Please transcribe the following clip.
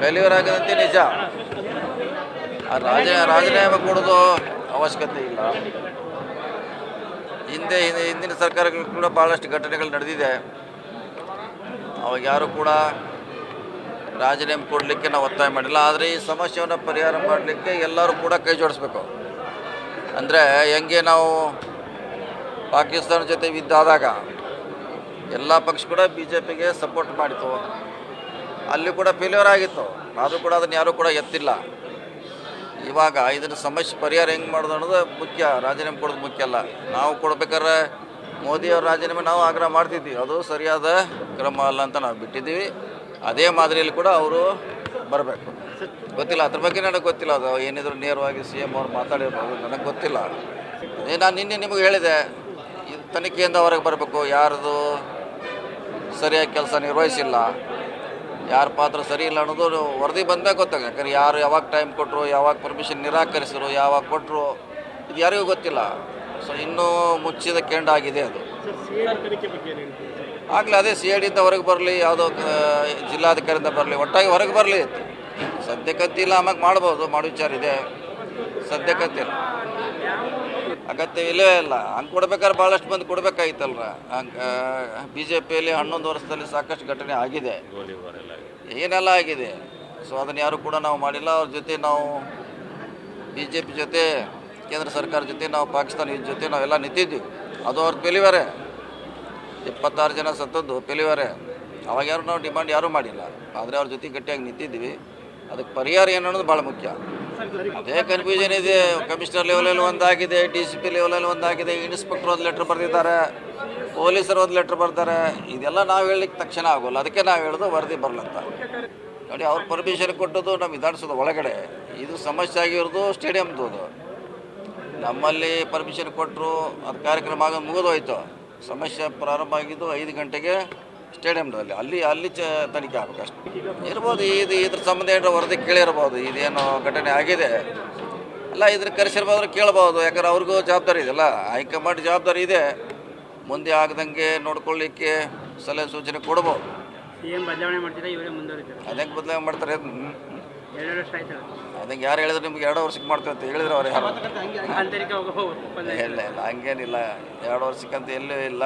Failure ಆಗದಂತೆ ನಿಜ. ಆ ರಾಜ ರಾಜೀನಾಮೆ ಕೊಡೋದು ಅವಶ್ಯಕತೆ ಇಲ್ಲ. ಹಿಂದೆ ಹಿಂದೆ, ಹಿಂದಿನ ಸರ್ಕಾರಗಳು ಕೂಡ ಭಾಳಷ್ಟು ಘಟನೆಗಳು ನಡೆದಿದೆ. ಅವಾಗ ಯಾರು ಕೂಡ ರಾಜೀನಾಮೆ ಕೊಡಲಿಕ್ಕೆ ನಾವು ಒತ್ತಾಯ ಮಾಡಿಲ್ಲ. ಆದರೆ ಈ ಸಮಸ್ಯೆಯನ್ನು ಪರಿಹಾರ ಮಾಡಲಿಕ್ಕೆ ಎಲ್ಲರೂ ಕೂಡ ಕೈ ಜೋಡಿಸ್ಬೇಕು. ಅಂದರೆ ಹೆಂಗೆ ನಾವು ಪಾಕಿಸ್ತಾನ ಜೊತೆ ಯುದ್ಧ ಎಲ್ಲ ಪಕ್ಷ ಕೂಡ ಬಿ ಜೆ ಪಿಗೆ ಸಪೋರ್ಟ್ ಮಾಡಿತು ಅಲ್ಲಿ ಕೂಡ ಫೇಲ್ಯೂರ್ ಆಗಿತ್ತು. ಆದರೂ ಕೂಡ ಅದನ್ನು ಯಾರೂ ಕೂಡ ಎತ್ತಿಲ್ಲ. ಇವಾಗ ಇದನ್ನು ಸಮಸ್ಯೆ ಪರಿಹಾರ ಹೆಂಗೆ ಮಾಡೋದು ಅನ್ನೋದು ಮುಖ್ಯ. ರಾಜೀನಾಮೆ ಕೊಡೋದು ಮುಖ್ಯ ಅಲ್ಲ. ನಾವು ಕೊಡ್ಬೇಕಾದ್ರೆ ಮೋದಿಯವ್ರ ರಾಜೀನಾಮೆ ನಾವು ಆಗ್ರಹ ಮಾಡ್ತಿದ್ವಿ. ಅದು ಸರಿಯಾದ ಕ್ರಮ ಅಲ್ಲ ಅಂತ ನಾವು ಬಿಟ್ಟಿದ್ದೀವಿ. ಅದೇ ಮಾದರಿಯಲ್ಲಿ ಕೂಡ ಅವರು ಬರಬೇಕು. ಗೊತ್ತಿಲ್ಲ, ಅದ್ರ ಬಗ್ಗೆ ನನಗೆ ಗೊತ್ತಿಲ್ಲ. ಅದು ಏನಿದ್ರು ನೇರವಾಗಿ ಸಿ ಎಂ ಅವ್ರು ಮಾತಾಡಿರ್ಬೋದು. ನನಗೆ ಗೊತ್ತಿಲ್ಲ. ಅದೇ ನಾನು ನಿನ್ನೆ ನಿಮಗೆ ಹೇಳಿದೆ. ಇದು ತನಿಖೆಯಿಂದ ಹೊರಗೆ ಬರಬೇಕು. ಯಾರದು ಸರಿಯಾಗಿ ಕೆಲಸ ನಿರ್ವಹಿಸಿಲ್ಲ. ಯಾರ ಪಾತ್ರ ಸರಿ ಇಲ್ಲ ಅನ್ನೋದು ವರದಿ ಬಂದಾಗ ಗೊತ್ತಾಗ ಯಾಕಂದ್ರೆ ಯಾರು ಯಾವಾಗ ಟೈಮ್ ಕೊಟ್ಟರು ಯಾವಾಗ ಪರ್ಮಿಷನ್ ನಿರಾಕರಿಸಿದ್ರು, ಯಾವಾಗ ಕೊಟ್ಟರು ಇದು ಯಾರಿಗೂ ಗೊತ್ತಿಲ್ಲ. ಸೊ ಇನ್ನೂ ಮುಚ್ಚಿದ ಕೆಂಡ ಆಗಿದೆ ಅದು. ಆಗಲೇ ಅದೇ ಸಿ ಐ ಹೊರಗೆ ಬರಲಿ, ಯಾವುದೋ ಜಿಲ್ಲಾಧಿಕಾರಿಯಿಂದ ಬರಲಿ, ಒಟ್ಟಾಗಿ ಹೊರಗೆ ಬರಲಿ. ಸದ್ಯಕ್ಕಂತಿಲ್ಲ ಆಮೇಲೆ ಮಾಡ್ಬೋದು ಮಾಡೋ ವಿಚಾರ ಇದೆ. ಸದ್ಯಕ್ಕಂತಿಲ್ಲ ಅಗತ್ಯ ಇಲ್ಲವೇ ಇಲ್ಲ. ಹಂಗೆ ಕೊಡ್ಬೇಕಾದ್ರೆ ಭಾಳಷ್ಟು ಮಂದಿ ಕೊಡ್ಬೇಕಾಗಿತ್ತಲ್ರ ಬಿ ಜೆ ಪಿಯಲ್ಲಿ ಹನ್ನೊಂದು ವರ್ಷದಲ್ಲಿ ಸಾಕಷ್ಟು ಘಟನೆ ಆಗಿದೆ. ಏನೆಲ್ಲ ಆಗಿದೆ? ಸೊ ಅದನ್ನು ಯಾರು ಕೂಡ ನಾವು ಮಾಡಿಲ್ಲ. ಅವ್ರ ಜೊತೆ ನಾವು ಬಿ ಜೆ ಪಿ ಜೊತೆ, ಕೇಂದ್ರ ಸರ್ಕಾರ ಜೊತೆ, ನಾವು ಪಾಕಿಸ್ತಾನ ಇದ್ರ ಜೊತೆ ನಾವೆಲ್ಲ ನಿಂತಿದ್ವಿ. ಅದು ಅವ್ರ ಪೆಲಿವರೆ. ಇಪ್ಪತ್ತಾರು ಜನ ಸತ್ತದ್ದು ಪೆಲಿವರೆ. ಅವಾಗ ಯಾರು ನಾವು ಡಿಮಾಂಡ್ ಯಾರೂ ಮಾಡಿಲ್ಲ. ಆದರೆ ಅವ್ರ ಜೊತೆ ಗಟ್ಟಿಯಾಗಿ ನಿಂತಿದ್ವಿ. ಅದಕ್ಕೆ ಪರಿಹಾರ ಏನು ಅನ್ನೋದು ಭಾಳ ಮುಖ್ಯ. ಅದೇ ಕನ್ಫ್ಯೂಷನ್ ಇದೆ. ಕಮಿಷನರ್ ಲೆವೆಲಲ್ಲಿ ಒಂದಾಗಿದೆ ಡಿ ಸಿ ಪಿ ಲೆವೆಲಲ್ಲಿ ಒಂದಾಗಿದೆ. ಇನ್ಸ್ಪೆಕ್ಟರ್ ಒಂದು ಲೆಟ್ರ್ ಬರೆದಿದ್ದಾರೆ, ಪೊಲೀಸರು ಒಂದು ಲೆಟ್ರ್ ಬರ್ತಾರೆ. ಇದೆಲ್ಲ ನಾವು ಹೇಳಲಿಕ್ಕೆ ತಕ್ಷಣ ಆಗೋಲ್ಲ. ಅದಕ್ಕೆ ನಾವು ಹೇಳೋದು ವರದಿ ಬರಲಂತ. ನೋಡಿ, ಅವ್ರು ಪರ್ಮಿಷನ್ ಕೊಟ್ಟದ್ದು ನಮ್ಮ ವಿಧಾನಸೌಧ ಒಳಗಡೆ. ಇದು ಸಮಸ್ಯೆ ಆಗಿರೋದು ಸ್ಟೇಡಿಯಮ್ದು ಅದು. ನಮ್ಮಲ್ಲಿ ಪರ್ಮಿಷನ್ ಕೊಟ್ಟರು ಅದು ಕಾರ್ಯಕ್ರಮ ಆಗ ಮುಗಿದೋಯ್ತು. ಸಮಸ್ಯೆ ಪ್ರಾರಂಭ ಆಗಿದ್ದು ಐದು ಗಂಟೆಗೆ ಸ್ಟೇಡಿಯಮ್ದಲ್ಲಿ ಅಲ್ಲಿ ಅಲ್ಲಿ ಚ ತನಿಖೆ ಆಗಬೇಕು ಅಷ್ಟೇ ಇರ್ಬೋದು ಇದು ಇದ್ರ ಸಂಬಂಧ ಏನಾರ ವರದಿ ಕೇಳಿರ್ಬೋದು ಇದೇನು ಘಟನೆ ಆಗಿದೆ. ಅಲ್ಲ ಇದ್ರ ಕರೆಸಿರ್ಬೋದ್ರೆ ಕೇಳ್ಬೋದು ಯಾಕಂದ್ರೆ ಅವ್ರಿಗೂ ಜವಾಬ್ದಾರಿ ಇದೆಲ್ಲ ಹೈಕಮಾಂಡ್ ಜವಾಬ್ದಾರಿ ಇದೆ. ಮುಂದೆ ಆಗದಂಗೆ ನೋಡ್ಕೊಳ್ಳಿಕ್ಕೆ ಸಲಹೆ ಸೂಚನೆ ಕೊಡ್ಬೋದು. ಅದಕ್ಕೆ ಬದಲಾವಣೆ ಮಾಡ್ತೀರಾ ಇವರೇ ಮುಂದುವರಿತಾರೆ? ಅದಂಗೆ ಬದಲಾವಣೆ ಮಾಡ್ತಾರೆ. ಅದಕ್ಕೆ ಎರಡು ವರ್ಷ ಆಯ್ತಲ್ಲ ಅದಂಗೆ ಯಾರು ಹೇಳಿದ್ರು ನಿಮ್ಗೆ ಎರಡು ವರ್ಷಕ್ಕೆ ಮಾಡ್ತೇವೆ ಅಂತ ಹೇಳಿದ್ರು ಅವ್ರು ಯಾರು? ಆಂತರಿಕ ಇಲ್ಲ ಇಲ್ಲ ಹಂಗೇನಿಲ್ಲ. ಎರಡು ವರ್ಷಕ್ಕಂತ ಎಲ್ಲೂ ಇಲ್ಲ.